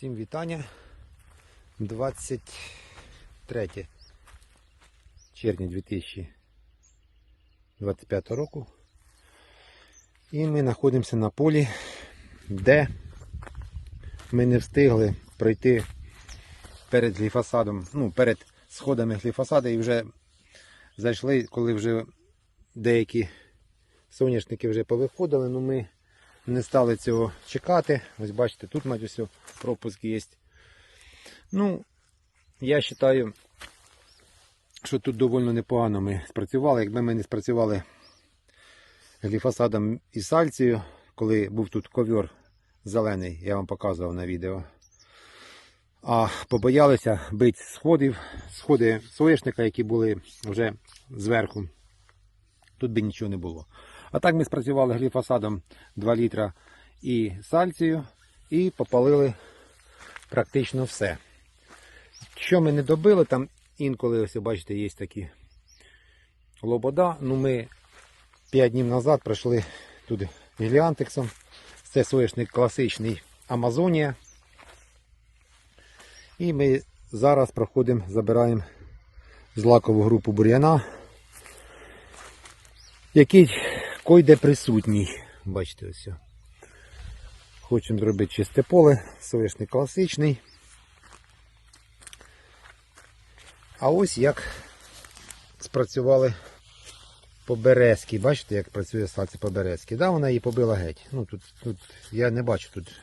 Всім вітання. 23 червня 2025 року. І ми знаходимося на полі, де ми не встигли пройти перед гліфосадом, ну, перед сходами гліфосаду і вже зайшли, коли вже деякі соняшники вже повиходили, ну ми не стали цього чекати. Ось бачите, тут мать усе пропуск є. Ну, я вважаю, що тут доволі непогано ми спрацювали. Якби ми не спрацювали гліфосадом і сальцією, коли був тут ковер зелений, я вам показував на відео. А побоялися бити сходів, сходи соєшника, які були вже зверху. Тут би нічого не було. А так ми спрацювали гліфосадом 2 літра і сальцію і попалили практично все. Що ми не добили, там інколи, ось бачите, є такі лобода. Ну ми 5 днів назад пройшли туди гіліантексом. Це соєшник класичний Амазонія. І ми зараз проходимо, забираємо злакову групу бур'яна, який койде присутній. Бачите, ось. Хочемо зробити чисте поле, соняшник класичний. А ось як спрацювали по березки. Бачите, як працює сальце по березки. Да, вона її побила геть. Ну, тут, тут, я не бачу тут,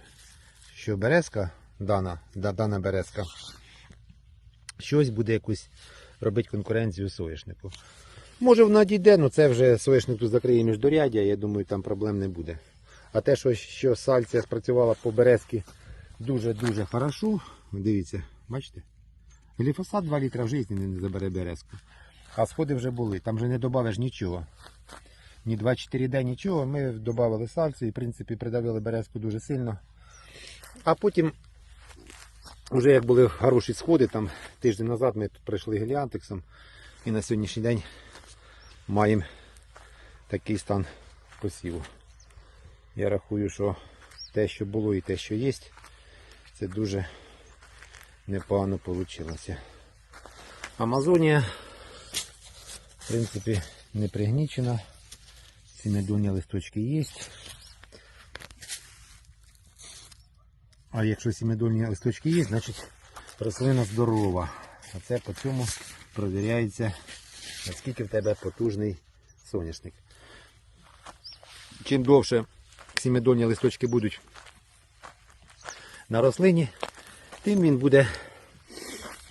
що березка, дана, да, дана березка, щось буде якусь робити конкуренцію соняшнику. Може вона дійде, але це вже соняшник тут закриє міждорядя, я думаю, там проблем не буде. А те, що, що сальція спрацювала по березки дуже-дуже хорошо. Дивіться, бачите? Гліфосат 2 літра в житті не забере березку. А сходи вже були, там вже не додавиш нічого. Ні 2-4 дні нічого. Ми додали сальцію і в принципі придавили березку дуже сильно. А потім, вже як були хороші сходи, там тиждень назад ми тут пройшли геліантексом і на сьогоднішній день маємо такий стан посіву. Я рахую, що те, що було і те, що є, це дуже непогано вийшло. Амазонія, в принципі, не пригнічена. Ці медонні листочки є. А якщо сімидольні листочки є, значить рослина здорова. А це по цьому провіряється, наскільки в тебе потужний соняшник. Чим довше сімидольні листочки будуть на рослині, тим він буде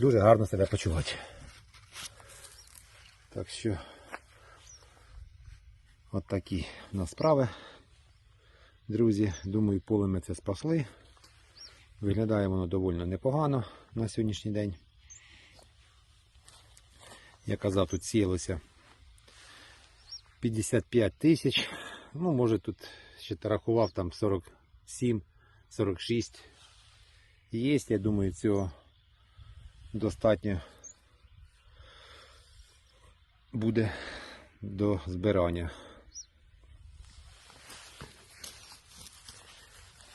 дуже гарно себе почувати. Так що от такі в нас справи. Друзі, думаю, поле ми це спасли. Виглядає воно доволі непогано на сьогоднішній день. Я казав, тут сіялося 55 тисяч. Ну, може тут ще рахував там 47, 46. Є, я думаю, цього достатньо буде до збирання.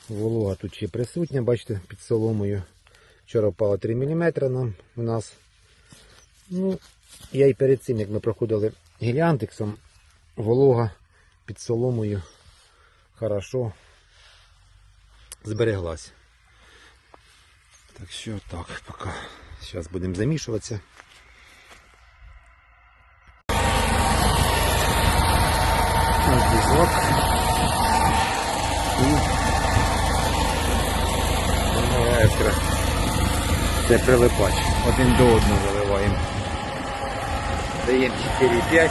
Волога тут ще присутня, бачите, під соломою. Вчора впало 3 мм нам у нас. Ну, я і перед цим, як ми проходили гіліантексом, волога під соломою хорошо збереглась. Так що так, поки зараз будемо замішуватися. І Це прилипач. Один до одного заливаємо. Даємо 4-5.